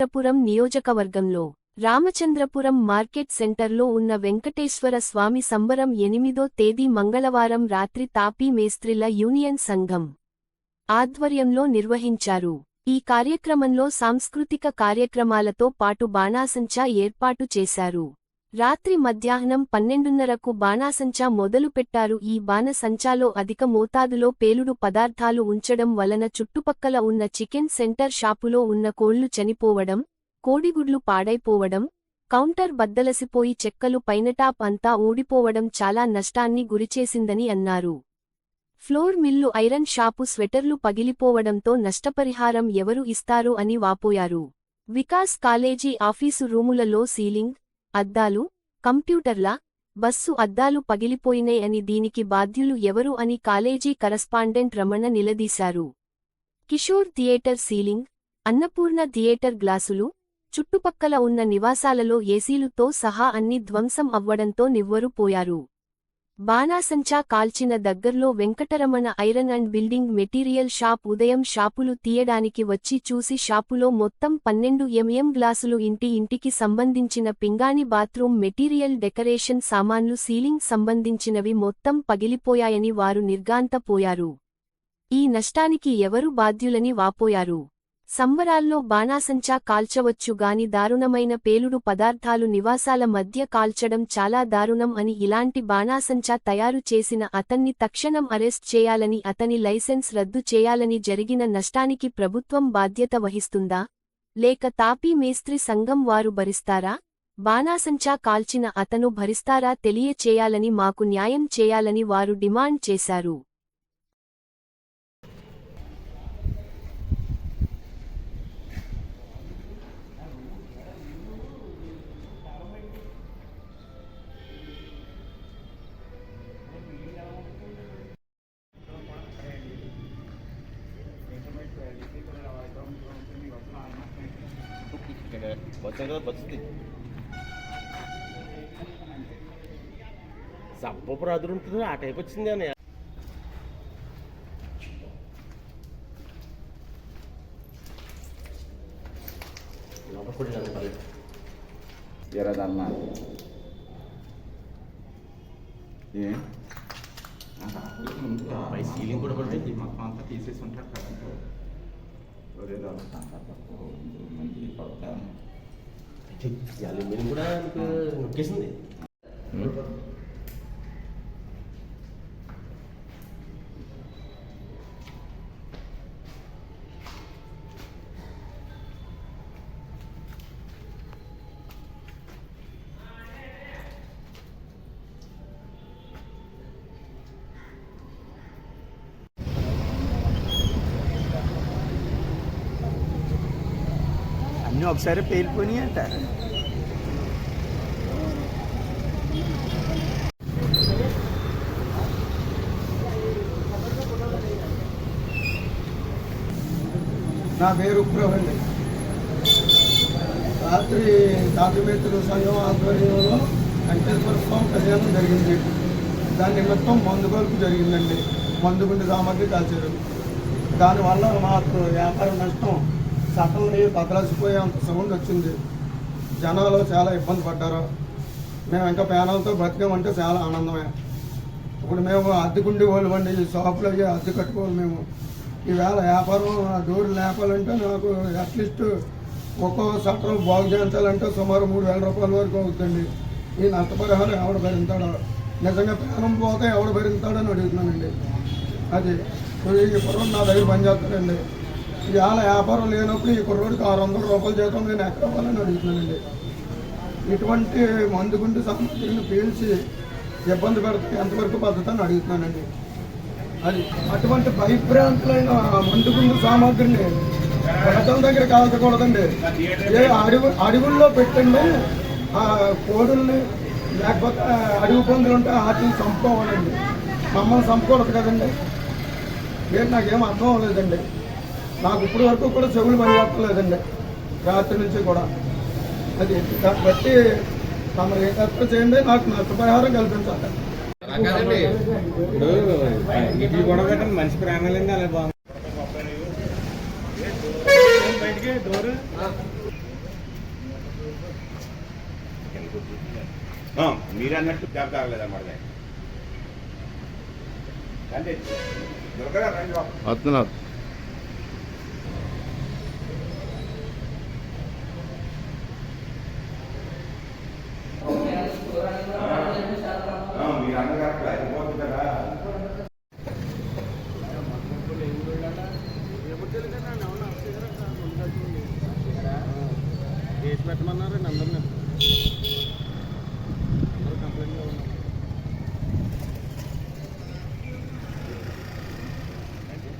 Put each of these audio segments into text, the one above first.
పార్వతీపురం నియోజకవర్గంలో రామచంద్రపురం మార్కెట్ సెంటర్లో ఉన్న వెంకటేశ్వర స్వామి సంబరం ఎనిమిదో తేదీ మంగళవారం రాత్రి తాపీ మేస్త్రిల యూనియన్ సంఘం ఆధ్వర్యంలో నిర్వహించారు. ఈ కార్యక్రమంలో సాంస్కృతిక కార్యక్రమాలతో పాటు బాణాసంచా ఏర్పాటు చేశారు. రాత్రి మధ్యాహ్నం పన్నెండున్నరకు బాణాసంచా మొదలుపెట్టారు ఈ బాణసంచాలో అధిక మోతాదులో పేలుడు పదార్థాలు ఉంచడం వలన చుట్టుపక్కల ఉన్న చికెన్ సెంటర్ షాపులో ఉన్న కోళ్ళు చనిపోవడం కోడిగుడ్లు పాడైపోవడం కౌంటర్ బద్దలసిపోయి చెక్కలు పైనటాప్ అంతా ఊడిపోవడం చాలా నష్టాన్ని గురిచేసిందని అన్నారు. ఫ్లోర్ మిల్లు ఐరన్ షాపు స్వెటర్లు పగిలిపోవడంతో నష్టపరిహారం ఎవరు ఇస్తారు అని వాపోయారు. వికాస్ కాలేజీ ఆఫీసు రూములలో సీలింగ్ అద్దాలు కంప్యూటర్ల బస్సు అద్దాలు పగిలిపోయినాయి అని దీనికి బాధ్యులు ఎవరు అని కాలేజీ కరస్పాండెంట్ రమణ నిలదీశారు. Kishore theatre ceiling Annapurna theatre గ్లాసులు చుట్టుపక్కల ఉన్న నివాసాలలో ఏసీలుతో సహా అన్ని ధ్వంసం అవ్వడంతో నివ్వరుపోయారు బాణాసంచా కాల్చిన దగ్గర్లో Venkataramana iron and building material shop ఉదయం షాపులు తీయడానికి వచ్చి చూసి షాపులో మొత్తం పన్నెండు ఎంఎం గ్లాసులు ఇంటి ఇంటికి సంబంధించిన పింగాణి బాత్రూం మెటీరియల్ డెకరేషన్ సామాన్లు సీలింగ్ సంబంధించినవి మొత్తం పగిలిపోయాయని వారు నిర్గాంతపోయారు ఈ నష్టానికి ఎవరు బాధ్యులని వాపోయారు? సంబరాల్లో బాణాసంచా కాల్చవచ్చు గాని దారుణమైన పేలుడు పదార్థాలు నివాసాల మధ్య కాల్చడం చాలా దారుణం అని ఇలాంటి బాణాసంచా తయారు చేసిన అతన్ని తక్షణం అరెస్ట్ చేయాలని అతని లైసెన్స్ రద్దు చేయాలని జరిగిన నష్టానికి ప్రభుత్వం బాధ్యత వహిస్తుందా? లేక తాపీ మేస్త్రి సంఘం వారు భరిస్తారా? బాణాసంచా కాల్చిన అతను భరిస్తారా? తెలియచేయాలని మాకు న్యాయం చేయాలని వారు డిమాండ్ చేశారు. వచ్చాం కదా వచ్చింది సబ్బపు అదురు ఉంటుంది ఆ టైప్ వచ్చింది అని ఎర్రదన్న ఏ పై సీలింగ్ కూడా పడిపోయింది. మొత్తం అంతా తీసేసి ఉంటారు కదా మంచి పడతాను అల్యూమినియం కూడా నొక్కేసింది అన్నీ ఒకసారి పేలిపోయినాయి అంట నా పేరు ఉప్రవ్ అండి రాత్రి తాపిమిత్రుల సంఘం ఆధ్వర్యంలో వెంకటేశ్వర స్వామి కళ్యాణం జరిగింది. దాని నిమిత్తం మందుకొలుపు జరిగిందండి. మందుగుండి సామాగ్రి కాల్చారు దానివల్ల మాకు వ్యాపార నష్టం సటల్ని బదలసిపోయేంత సౌండ్ వచ్చింది. జనాలు చాలా ఇబ్బంది పడ్డారు. మేము ఇంకా పేనాలతో బతికామంటే చాలా ఆనందమే. ఇప్పుడు మేము అద్దెకుండి వాళ్ళు అండి ఈ షాపులో అద్దె కట్టుకోవాలి మేము. ఈవేళ వ్యాపారం ఆ లేపాలంటే నాకు అట్లీస్ట్ ఒక్కో షట్టర్ బాగు చేయించాలంటే సుమారు మూడు వేల రూపాయల వరకు అవుతుంది ఈ నష్టపరిహారం ఎవడు భరించాడో? నిజంగా ప్రాణం పోతే ఎవడు భరించాడని అడుగుతున్నానండి. అది ఇప్పుడు ఈ పొరం నా దగ్గర పనిచేస్తాడండి. ఇవాళ వ్యాపారం లేనప్పుడు ఈ కుర్రోడికి ఆరు వందల రూపాయల జీతం నేను ఎక్కడ ఇవ్వాలని అడుగుతున్నానండి. ఇటువంటి మందుగుండు సామగ్రిని పీల్చి ఇబ్బంది పెడితే ఎంతవరకు పద్ధతి అని అడుగుతున్నానండి. అది అటువంటి భయభ్రాంతులైన మందుగుండు సామాగ్రిని ప్రజల దగ్గర కాల్చకూడదండి. ఏ అడవి అడవుల్లో పెట్టండి ఆ కోడుల్ని లేకపోతే అడవి పందులు ఉంటే వాటిని చంపుకోవాలండి. మమ్మల్ని చంపకూడదు కదండి. మీరు నాకేం అర్థం అవ్వలేదండి. నాకు ఇప్పటి వరకు కూడా చెవులు పనిచేస్తలేదండి రాత్రి నుంచి కూడా. అది దాన్ని బట్టి తమరు ఏ కష్టం చేయండి నాకు నష్టపరిహారం కల్పించాలి. ఇప్పుడు గొడవ మనిషి ప్రాణాలండి అలా బాగుంది. ఆ, మీరు అన్నట్టు జాబ్ బాబు. వస్తున్నారు అన్నగారు అయిపోతుంది కదా కేసు పెట్టమన్నారు అందరినీ అందరూ కంప్లైంట్గా ఉన్నారు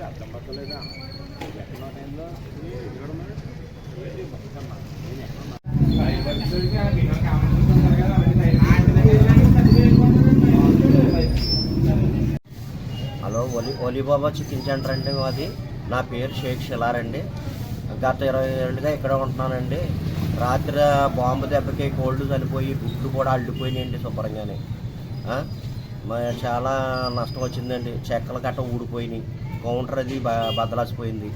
అర్థం పట్టలేదా ఎక్కడ టైంలో ఇక్కడ నేను ఎక్కడ హలో ఒలి ఒలిబాబా చికెన్ సెంటర్ అండి అది నా పేరు షేక్ షిలార్ అండి. గత ఇరవై ఏళ్ళుగా ఇక్కడ ఉంటున్నానండి. రాత్రి బాంబు దెబ్బకి కోల్డ్ చనిపోయి గుడ్లు కూడా అల్లిపోయినాయండి శుభ్రంగానే. చాలా నష్టం వచ్చిందండి. చెక్కలు గట్ట ఊడిపోయినాయి. కౌంటర్ అది బ- బద్దలాసిపోయింది.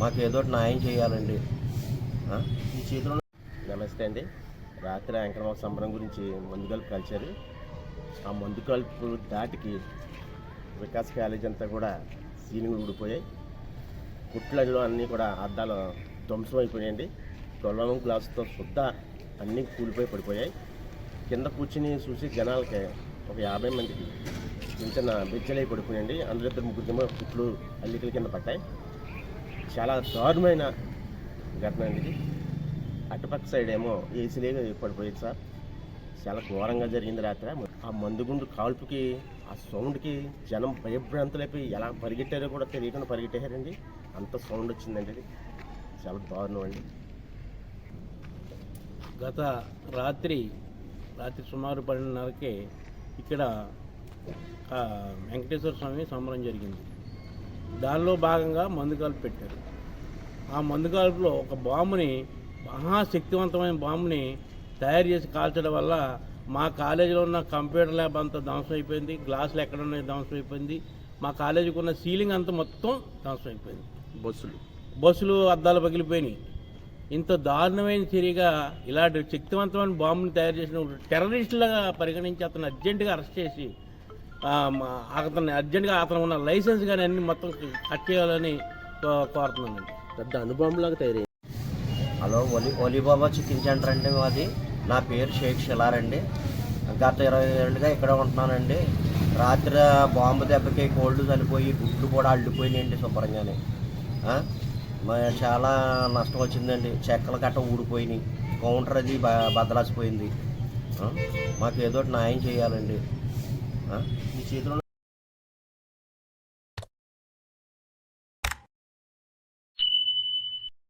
మాకు ఏదో ఒకటి న్యాయం చేయాలండి. ఈ చేతిలో నమస్తే అండి. రాత్రి యాంకరమావ సంబరం గురించి మందు కలిశారు. ఆ మందు కలుపు దాటికి వికాస్ కాలేజ్ అంతా కూడా సీలింగ్ ఊడిపోయాయి. కుట్లలో అన్నీ కూడా అద్దాలు ధ్వంసం అయిపోయాయండి తొలం గ్లాసుతో శుద్ధ అన్నీ కూలిపోయి పడిపోయాయి. కింద కూర్చుని చూసి జనాలకి ఒక యాభై మందికి చిన్న చిన్న బిజ్జలై పడిపోయాయండి అందులో ఇద్దరు ముగ్గురు కుట్లు అల్లికల కింద పట్టాయి చాలా దారుణమైన ఘటన అండి ఇది. అటుపక్క సైడ్ ఏమో ఏసీలే పడిపోయింది సార్. చాలా ఘోరంగా జరిగింది రాత్రి. ఆ మందుగుండు కాల్పుకి ఆ సౌండ్కి జనం భయభ్రాంతులైపోయి ఎలా పరిగెట్టారో కూడా తెలియకుండా పరిగెట్టేశారండి. అంత సౌండ్ వచ్చిందండి అది. చాలా దారుణం అండి. గత రాత్రి రాత్రి సుమారు పన్నెండున్నరకే ఇక్కడ వెంకటేశ్వర స్వామి సంబరం జరిగింది. దానిలో భాగంగా మందు కాల్పు పెట్టారు. ఆ మందు కాల్పులో ఒక బాంబుని మహాశక్తివంతమైన బాంబుని తయారు చేసి కాల్చడం వల్ల మా కాలేజీలో ఉన్న కంప్యూటర్ ల్యాబ్ అంతా ధ్వంసం అయిపోయింది గ్లాసులు ఎక్కడ ఉన్నాయి ధ్వంసం అయిపోయింది మా కాలేజీకి ఉన్న సీలింగ్ అంతా మొత్తం ధ్వంసం అయిపోయింది. బస్సులు. బస్సులు అద్దాలు పగిలిపోయినాయి. ఇంత దారుణమైన చర్యగా ఇలాంటి శక్తివంతమైన బాంబుని తయారు చేసిన టెర్రరిస్టులుగా పరిగణించి అతను అర్జెంటుగా అరెస్ట్ చేసి ఆ, మా- అతన్ని అర్జెంటుగా అతను ఉన్న లైసెన్స్ కానీ అన్ని మొత్తం కట్ చేయాలని కో- కోరుతున్నానండి. పెద్ద అనుభవంలాగా తయారైంది హలో ఒలి ఒలిబాబా చికెన్ సెంటర్ అండి మాది. నా పేరు షేక్ షిలార్ అండి. గత ఇరవై ఏళ్ళుగా ఇక్కడ ఉంటున్నానండి. రాత్రి బాంబు దెబ్బకి కోల్డ్ చనిపోయి గుడ్లు కూడా అల్లిపోయినాయండి శుభ్రంగానే. చాలా నష్టం వచ్చిందండి. చెక్కలు గట్ట ఊడిపోయినాయి. కౌంటర్ అది బదలాసిపోయింది బద్దలాసిపోయింది మాకు ఏదో న్యాయం చేయాలండి. మీ చేతిలో